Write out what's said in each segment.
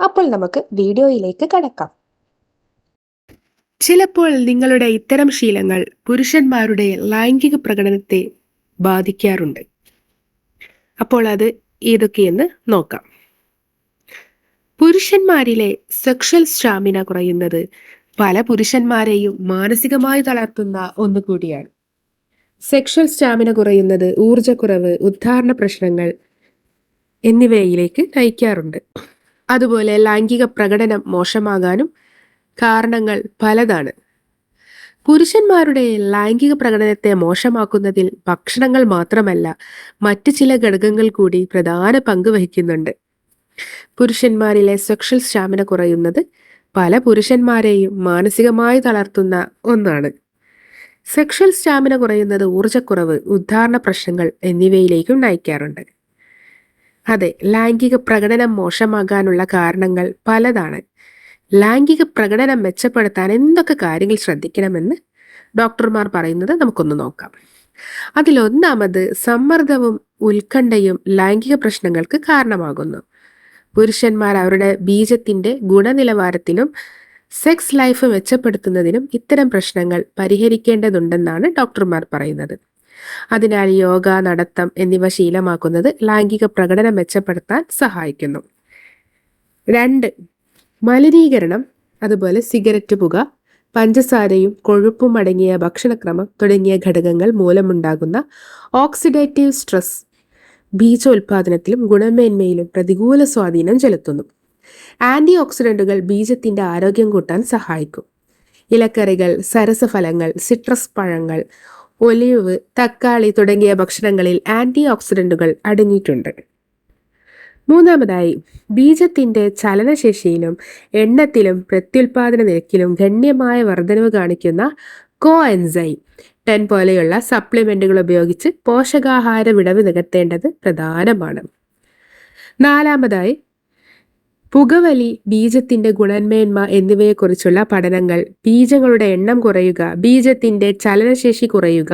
അപ്പോൾ നമുക്ക് വീഡിയോയിലേക്ക് കടക്കാം. ചിലപ്പോൾ നിങ്ങളുടെ ഇത്തരം ശീലങ്ങൾ പുരുഷന്മാരുടെ ലൈംഗിക പ്രകടനത്തെ ബാധിക്കാറുണ്ട്. അപ്പോൾ അത് ഏതൊക്കെയെന്ന് നോക്കാം. പുരുഷന്മാരിലെ സെക്ഷൽ സ്റ്റാമിന കുറയുന്നത് പല പുരുഷന്മാരെയും മാനസികമായി തളർത്തുന്ന ഒന്നുകൂടിയാണ് സെക്ഷൽ സ്റ്റാമിന കുറയുന്നത് ഊർജക്കുറവ് ഉദ്ധാരണ പ്രശ്നങ്ങൾ എന്നിവയിലേക്ക് നയിക്കാറുണ്ട്. അതുപോലെ ലൈംഗിക പ്രകടനം മോശമാകാനും കാരണങ്ങൾ പലതാണ്. പുരുഷന്മാരുടെ ലൈംഗിക പ്രകടനത്തെ മോശമാക്കുന്നതിൽ ഭക്ഷണങ്ങൾ മാത്രമല്ല മറ്റു ചില ഘടകങ്ങൾ കൂടി പ്രധാന പങ്ക് വഹിക്കുന്നുണ്ട്. പുരുഷന്മാരിലെ സെക്ഷൽ സ്റ്റാമിന കുറയുന്നത് പല പുരുഷന്മാരെയും മാനസികമായി തളർത്തുന്ന ഒന്നാണ്. സെക്ഷൽ സ്റ്റാമിന കുറയുന്നത് ഊർജക്കുറവ് ഉദ്ധാരണ പ്രശ്നങ്ങൾ എന്നിവയിലേക്കും നയിക്കാറുണ്ട്. അതെ ലൈംഗിക പ്രകടനം മോശമാകാനുള്ള കാരണങ്ങൾ പലതാണ്. ലൈംഗിക പ്രകടനം മെച്ചപ്പെടുത്താൻ എന്തൊക്കെ കാര്യങ്ങൾ ശ്രദ്ധിക്കണമെന്ന് ഡോക്ടർമാർ പറയുന്നത് നമുക്കൊന്ന് നോക്കാം. അതിലൊന്നാമത് സമ്മർദ്ദവും ഉത്കണ്ഠയും ലൈംഗിക പ്രശ്നങ്ങൾക്ക് കാരണമാകുന്നു. പുരുഷന്മാർ അവരുടെ ബീജത്തിന്റെ ഗുണനിലവാരത്തിലും സെക്സ് ലൈഫ് മെച്ചപ്പെടുത്തുന്നതിനും ഇത്തരം പ്രശ്നങ്ങൾ പരിഹരിക്കേണ്ടതുണ്ടെന്നാണ് ഡോക്ടർമാർ പറയുന്നത്. അതിനാൽ യോഗ നടത്തം എന്നിവ ശീലമാക്കുന്നത് ലൈംഗിക പ്രകടനം മെച്ചപ്പെടുത്താൻ സഹായിക്കുന്നു. രണ്ട് മലിനീകരണം അതുപോലെ സിഗരറ്റ് പുക പഞ്ചസാരയും കൊഴുപ്പും അടങ്ങിയ ഭക്ഷണക്രമം തുടങ്ങിയ ഘടകങ്ങൾ മൂലമുണ്ടാകുന്ന ഓക്സിഡേറ്റീവ് സ്ട്രെസ് ബീജോൽപാദനത്തിലും ഗുണമേന്മയിലും പ്രതികൂല സ്വാധീനം ചെലുത്തുന്നു. ആന്റി ഓക്സിഡന്റുകൾ ബീജത്തിന്റെ ആരോഗ്യം കൂട്ടാൻ സഹായിക്കും. ഇലക്കറികൾ സരസഫലങ്ങൾ സിട്രസ് പഴങ്ങൾ ഒലിവ് തക്കാളി തുടങ്ങിയ ഭക്ഷണങ്ങളിൽ ആന്റി ഓക്സിഡന്റുകൾ അടങ്ങിയിട്ടുണ്ട്. മൂന്നാമതായി ബീജത്തിന്റെ ചലനശേഷിയിലും എണ്ണത്തിലും പ്രത്യുൽപാദന നിരക്കിലും ഗണ്യമായ വർധനവ് കാണിക്കുന്ന കോ എൻസൈം ടെൻ പോലെയുള്ള സപ്ലിമെന്റുകൾ ഉപയോഗിച്ച് പോഷകാഹാര വിടവ് നികത്തേണ്ടത് പ്രധാനമാണ്. നാലാമതായി പുകവലി ബീജത്തിന്റെ ഗുണന്മേന്മ എന്നിവയെക്കുറിച്ചുള്ള പഠനങ്ങൾ. ബീജങ്ങളുടെ എണ്ണം കുറയുക. ബീജത്തിന്റെ ചലനശേഷി കുറയുക.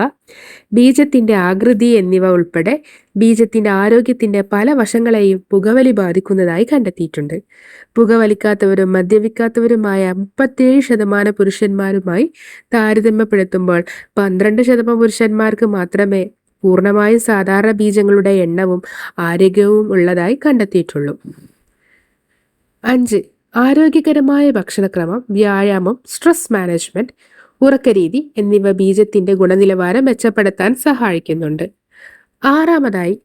ബീജത്തിന്റെ ആകൃതി എന്നിവ ഉൾപ്പെടെ ബീജത്തിന്റെ ആരോഗ്യത്തിന്റെ പല വശങ്ങളെയും പുകവലി ബാധിക്കുന്നതായി കണ്ടെത്തിയിട്ടുണ്ട്. പുകവലിക്കാത്തവരും മദ്യപിക്കാത്തവരുമായ മുപ്പത്തേഴ് ശതമാനം പുരുഷന്മാരുമായി താരതമ്യപ്പെടുത്തുമ്പോൾ പന്ത്രണ്ട് ശതമാനം പുരുഷന്മാർക്ക് മാത്രമേ പൂർണമായും സാധാരണ ബീജങ്ങളുടെ എണ്ണവും ആരോഗ്യവും ഉള്ളതായി കണ്ടെത്തിയിട്ടുള്ളൂ. അഞ്ച് ആരോഗ്യകരമായ ഭക്ഷണക്രമം വ്യായാമം സ്ട്രെസ് മാനേജ്മെന്റ് ഉറക്കരീതി എന്നിവ ബീജത്തിന്റെ ഗുണനിലവാരം മെച്ചപ്പെടുത്താൻ സഹായിക്കുന്നുണ്ട്. ആറാമതായി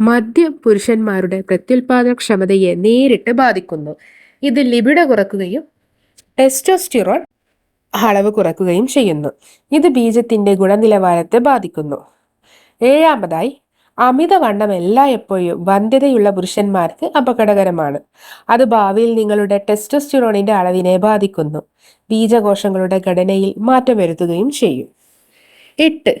മദ്യം പുരുഷന്മാരുടെ പ്രത്യുൽപാദനക്ഷമതയെ നേരിട്ട് ബാധിക്കുന്നു. ഇത് ലിബിഡ കുറക്കുകയും ടെസ്റ്റോസ്റ്റിറോൺ അളവ് കുറക്കുകയും ചെയ്യുന്നു. ഇത് ബീജത്തിന്റെ ഗുണനിലവാരത്തെ ബാധിക്കുന്നു. ഏഴാമതായി അമിതവണ്ണം എല്ലായ്പ്പോഴും വന്ധ്യതയുള്ള പുരുഷന്മാർക്ക് അപകടകരമാണ്. അത് ഭാവിയിൽ നിങ്ങളുടെ ടെസ്റ്റോസ്റ്റിറോണിന്റെ അളവിനെ ബാധിക്കുന്നു. ബീജകോശങ്ങളുടെ ഘടനയിൽ മാറ്റം വരുത്തുകയും ചെയ്യും. എട്ട്.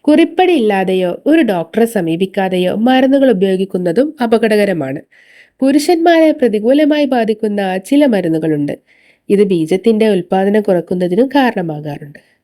കുറിപ്പടി ഇല്ലാതെയോ ഒരു ഡോക്ടറെ സമീപിക്കാതെയോ മരുന്നുകൾ ഉപയോഗിക്കുന്നതും അപകടകരമാണ്. പുരുഷന്മാരെ പ്രതികൂലമായി ബാധിക്കുന്ന ചില മരുന്നുകളുണ്ട്. ഇത് ബീജത്തിന്റെ ഉൽപാദനം കുറക്കുന്നതിനും കാരണമാകാറുണ്ട്.